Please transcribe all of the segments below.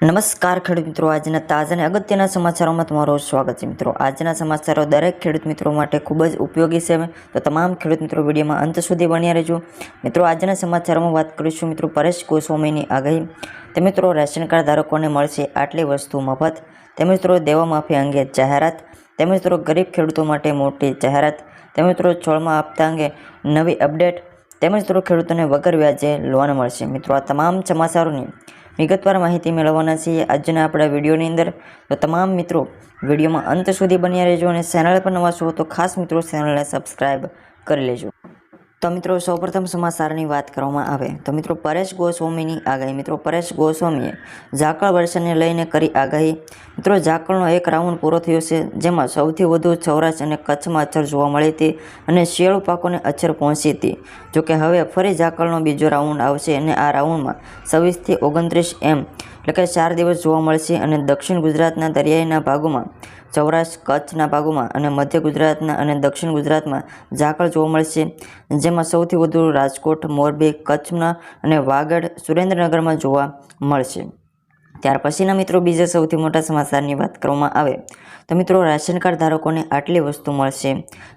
નમસ્કાર, ખેડૂત મિત્રો. આજના તાજા અને અગત્યના સમાચારોમાં તમારું સ્વાગત છે મિત્રો. આજના સમાચારો દરેક ખેડૂત મિત્રો માટે ખૂબ જ ઉપયોગી છે. તો તમામ ખેડૂત મિત્રો વિડીયોમાં અંત સુધી બન્યા રહેજો. મિત્રો, આજના સમાચારોમાં વાત કરીશું મિત્રો પરેશ ગોસ્વામીની આગાહી. તે મિત્રો, રેશન કાર્ડ ધારકોને મળશે આટલી વસ્તુ મફત. તે મિત્રો, દેવા માફી અંગે જાહેરાત. તે મિત્રો, ગરીબ ખેડૂતો માટે મોટી જાહેરાત. તે મિત્રો, છોડમાં આપતા અંગે નવી અપડેટ. તેમજ મિત્રો, ખેડૂતોને વગર વ્યાજે લોન મળશે. મિત્રો, આ તમામ સમાચારોની વિગતવાર માહિતી મેળવવાના છીએ આજના આપણા વિડીયોની અંદર. તો તમામ મિત્રો વિડીયોમાં અંત સુધી બન્યા રહેજો અને ચેનલ પર નવા છો તો ખાસ મિત્રો ચેનલને સબસ્ક્રાઈબ કરી લેજો. તો મિત્રો, સૌપ્રથમ સમાચારની વાત કરવામાં આવે. તો મિત્રો, પરેશ ગોસ્વામીની આગાહી. મિત્રો, પરેશ ગોસ્વામીએ ઝાકળ વર્ષને લઈને કરી આગાહી. મિત્રો, ઝાકળનો એક રાઉન્ડ પૂરો થયો છે, જેમાં સૌથી વધુ સૌરાષ્ટ્ર અને કચ્છમાં અછર જોવા મળી હતી અને શિયાળુ પાકોને અછર પહોંચી હતી. જોકે હવે ફરી ઝાકળનો બીજો રાઉન્ડ આવશે અને આ રાઉન્ડમાં છવ્વીસથી ઓગણત્રીસ એમ એટલે કે ચાર દિવસ જોવા મળશે અને દક્ષિણ ગુજરાતના દરિયાઈના ભાગોમાં સૌરાષ્ટ્ર, કચ્છના ભાગોમાં અને મધ્ય ગુજરાતના અને દક્ષિણ ગુજરાતમાં ઝાકળ જોવા મળશે. જેમાં સૌથી વધુ રાજકોટ, મોરબી, કચ્છના અને વાગડ, સુરેન્દ્રનગરમાં જોવા મળશે. ત્યાર પછીના મિત્રો, બીજા સૌથી મોટા સમાચારની વાત કરવામાં આવે, તો મિત્રો, રાશન કાર્ડ ધારકોને આટલી વસ્તુ મળશે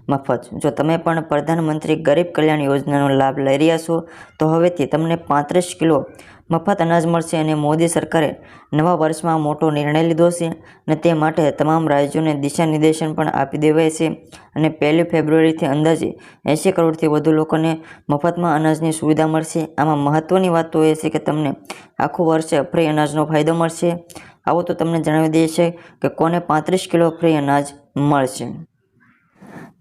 મફત. જો તમે પણ પ્રધાનમંત્રી ગરીબ કલ્યાણ યોજનાનો લાભ લઈ રહ્યા છો, તો હવેથી તમને પાંત્રીસ કિલો મફત અનાજ મળશે અને મોદી સરકારે નવા વર્ષમાં મોટો નિર્ણય લીધો છે અને તે માટે તમામ રાજ્યોને દિશા નિર્દેશન પણ આપી દેવાય છે. અને પહેલી ફેબ્રુઆરીથી અંદાજે એંસી કરોડથી વધુ લોકોને મફતમાં અનાજની સુવિધા મળશે. આમાં મહત્ત્વની વાત તો એ છે કે તમને આખું વર્ષે ફ્રી અનાજનો ફાયદો મળશે. આવો તો તમને જણાવી દઈએ છે કે કોને પાંત્રીસ કિલો ફ્રી અનાજ મળશે.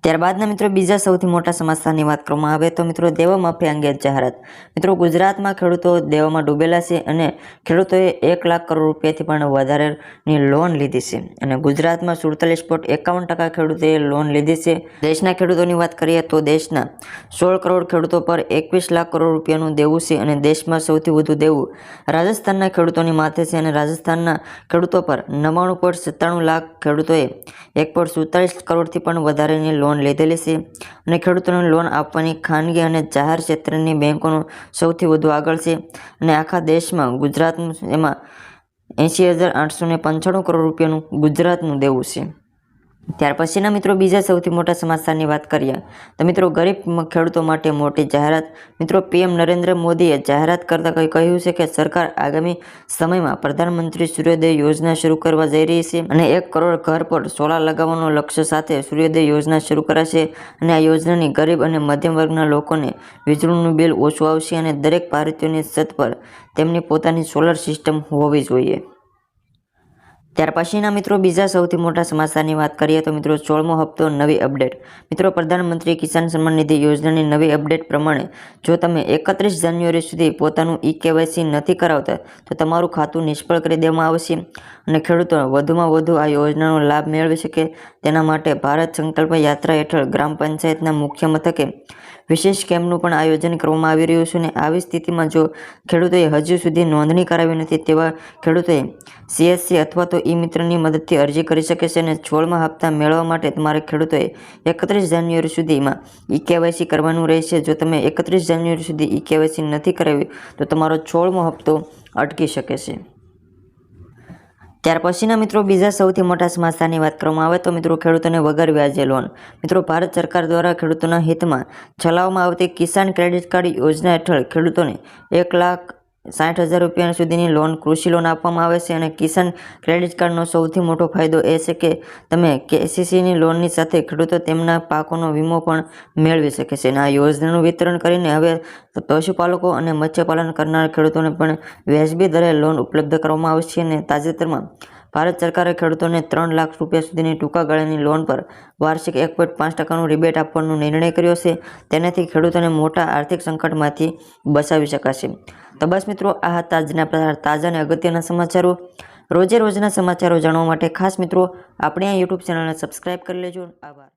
ત્યારબાદના મિત્રો બીજા સૌથી મોટા સમાચારની વાત કરવામાં આવે તો મિત્રો દેવા માફી અંગે જાહેરાત. મિત્રો ગુજરાતમાં ખેડૂતો દેવામાં ડૂબેલા છે અને ખેડૂતોએ એક લાખ કરોડ રૂપિયાથી પણ વધારેની લોન લીધી છે. અને ગુજરાતમાં સુડતાલીસ પોઈન્ટ એકાવન ટકા ખેડૂતોએ લોન લીધી છે. દેશના ખેડૂતોની વાત કરીએ તો દેશના સોળ કરોડ ખેડૂતો પર એકવીસ લાખ કરોડ રૂપિયાનું દેવું છે અને દેશમાં સૌથી વધુ દેવું રાજસ્થાનના ખેડૂતોની માથે છે અને રાજસ્થાનના ખેડૂતો પર નવ્વાણું પોઈન્ટ સત્તાણું લાખ ખેડૂતોએ એક પોઈન્ટ સુડતાલીસ કરોડથી પણ વધારેની લોન લીધેલી છે અને ખેડૂતોને લોન આપવાની ખાનગી અને જાહેર ક્ષેત્રની બેંકોનું સૌથી વધુ આગળ છે અને આખા દેશમાં ગુજરાતનું એમાં એંશી હજાર આઠસો પંચાણું કરોડ રૂપિયાનું ગુજરાતનું દેવું છે. ત્યાર પછીના મિત્રો બીજા સૌથી મોટા સમાચારની વાત કરીએ, તો મિત્રો ગરીબ ખેડૂતો માટે મોટી જાહેરાત. મિત્રો પીએમ નરેન્દ્ર મોદીએ જાહેરાત કરતાં કહ્યું છે કે સરકાર આગામી સમયમાં પ્રધાનમંત્રી સૂર્યોદય યોજના શરૂ કરવા જઈ રહી છે અને એક કરોડ ઘર પર સોલાર લગાવવાનો લક્ષ્ય સાથે સૂર્યોદય યોજના શરૂ કરાશે અને આ યોજનાની ગરીબ અને મધ્યમ વર્ગના લોકોને વીજળીનું બિલ ઓછું આવશે અને દરેક ભારતીયોની છત પર તેમની પોતાની સોલર સિસ્ટમ હોવી જોઈએ. ત્યાર પછીના મિત્રો બીજા સૌથી મોટા સમાચારની વાત કરીએ તો મિત્રો સોળમો હપ્તો નવી અપડેટ. મિત્રો, પ્રધાનમંત્રી કિસાન સન્માન નિધિ યોજનાની નવી અપડેટ પ્રમાણે જો તમે એકત્રીસ જાન્યુઆરી સુધી પોતાનું ઈ કેવાયસી નથી કરાવતા, તો તમારું ખાતું નિષ્ફળ કરી દેવામાં આવશે અને ખેડૂતો વધુમાં વધુ આ યોજનાનો લાભ મેળવી શકે. તેના માટે ભારત સંકલ્પ યાત્રા હેઠળ ગ્રામ પંચાયતના મુખ્ય મથકે વિશેષ કેમ્પનું પણ આયોજન કરવામાં આવી રહ્યું છે અને આવી સ્થિતિમાં જો ખેડૂતોએ હજુ સુધી નોંધણી કરાવી નથી, તેવા ખેડૂતોએ સીએસસી અથવા તો ઈ મિત્રની મદદથી અરજી કરી શકે છે અને છોડમાં હપ્તા મેળવવા માટે તમારે ખેડૂતોએ એકત્રીસ જાન્યુઆરી સુધીમાં ઈ કેવાયસી કરવાનું રહેશે. જો તમે એકત્રીસ જાન્યુઆરી સુધી ઈ કેવાયસી નથી કરાવી, તો તમારો છોડમો હપ્તો અટકી શકે છે. ત્યાર પછીના મિત્રો બીજા સૌથી મોટા સમાચારની વાત કરવામાં આવે તો મિત્રો ખેડૂતોને વગર વ્યાજે લોન મિત્રો, ભારત સરકાર દ્વારા ખેડૂતોના હિતમાં ચલાવવામાં આવતી કિસાન ક્રેડિટ કાર્ડ યોજના હેઠળ ખેડૂતોને એક લાખ સાઠ હજાર રૂપિયા સુધીની લોન કૃષિ લોન આપવામાં આવે છે અને કિસાન ક્રેડિટ કાર્ડનો સૌથી મોટો ફાયદો એ છે કે તમે કેસીસીની લોનની સાથે ખેડૂતો તેમના પાકોનો વીમો પણ મેળવી શકે છે. અને આ યોજનાનું વિતરણ કરીને હવે પશુપાલકો અને મત્સ્યપાલન કરનાર ખેડૂતોને પણ વ્યાજબી દરે લોન ઉપલબ્ધ કરવામાં આવશે અને તાજેતરમાં ભારત સરકારે ખેડૂતોને ત્રણ લાખ રૂપિયા સુધીની ટૂંકા ગાળાની લોન પર વાર્ષિક એક પોઈન્ટ પાંચ ટકાનું રિબેટ આપવાનો નિર્ણય કર્યો છે. તેનાથી ખેડૂતોને મોટા આર્થિક સંકટમાંથી બચાવી શકાશે. તો બસ મિત્રો, આ હતા આજના તાજા અને અગત્યના સમાચારો. રોજે રોજના સમાચારો જાણવા માટે ખાસ મિત્રો, આપણે આ યુટ્યુબ ચેનલને સબસ્ક્રાઈબ કરી લેજો. આભાર.